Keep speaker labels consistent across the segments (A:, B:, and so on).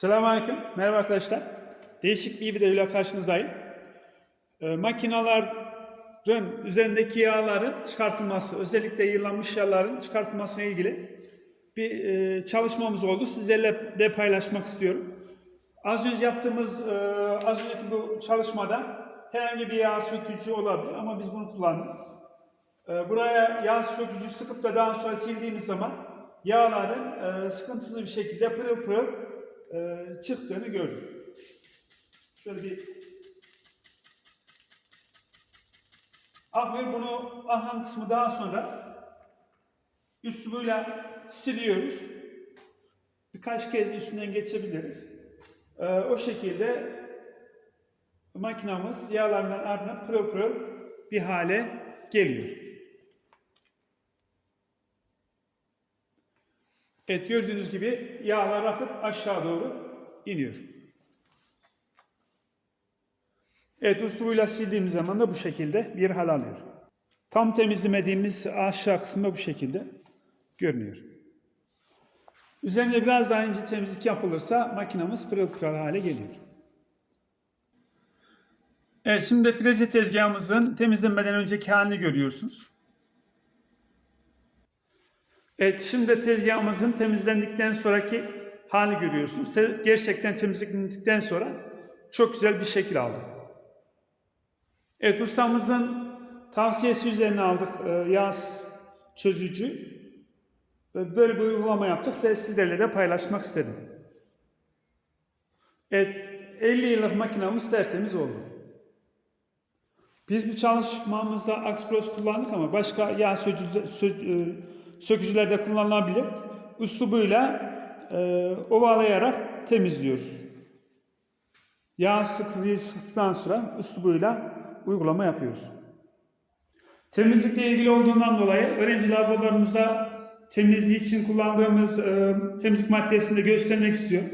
A: Selamünaleyküm. Merhaba arkadaşlar. Değişik bir videoyla karşınızdayım. Ee, makinaların üzerindeki yağların çıkartılması, özellikle yığılanmış yağların çıkartılmasına ilgili bir e, çalışmamız oldu. Sizlerle de paylaşmak istiyorum. Az önce yaptığımız, e, az önceki bu çalışmada herhangi bir yağ sökücü olabilir ama biz bunu kullandık. E, buraya yağ sökücü sıkıp da daha sonra sildiğimiz zaman yağların e, sıkıntısız bir şekilde pırıl pırıl e, çıktığını gördüm. Şöyle bir Ahmet bunu ahan kısmı daha sonra üslubuyla siliyoruz. Birkaç kez üstünden geçebiliriz. E, o şekilde makinamız yağlarından arınıp pırıl pırıl bir hale geliyor. Evet gördüğünüz gibi yağlar akıp aşağı doğru iniyor. Evet uslubuyla sildiğimiz zaman da bu şekilde bir hal alıyor. Tam temizlemediğimiz aşağı kısmı bu şekilde görünüyor. Üzerine biraz daha ince temizlik yapılırsa makinamız pırıl pırıl hale geliyor. Evet şimdi freze tezgahımızın temizlenmeden önceki halini görüyorsunuz. Evet şimdi tezgahımızın temizlendikten sonraki halini görüyorsunuz. Te- gerçekten temizlendikten sonra çok güzel bir şekil aldı. Evet ustamızın tavsiyesi üzerine aldık e, yağ çözücü. Böyle bir uygulama yaptık ve sizlerle de paylaşmak istedim. Evet 50 yıllık makinamız tertemiz oldu. Biz bu çalışmamızda Axpros kullandık ama başka yağ sökücü- sö- e, sökücülerde kullanılabilir. Üslubuyla e, ovalayarak temizliyoruz. Yağ sıkıcıyı sıktıktan sonra üslubuyla uygulama yapıyoruz. Temizlikle ilgili olduğundan dolayı öğrenci laboratuvarımızda temizliği için kullandığımız e, temizlik maddesini de göstermek istiyorum.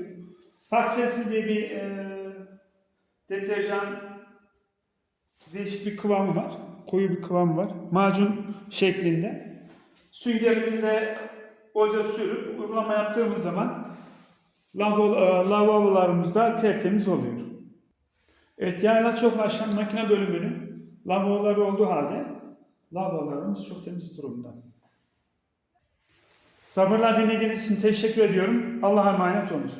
A: Taksensiz diye bir e, deterjan değişik bir kıvamı var. Koyu bir kıvamı var. Macun şeklinde. Süngerimize bolca sürüp uygulama yaptığımız zaman lavabo, e, tertemiz oluyor. Evet yağla çoklaşan makine bölümünün lavaboları olduğu halde lavabolarımız çok temiz durumda. Sabırla dinlediğiniz için teşekkür ediyorum. Allah'a emanet olunuz.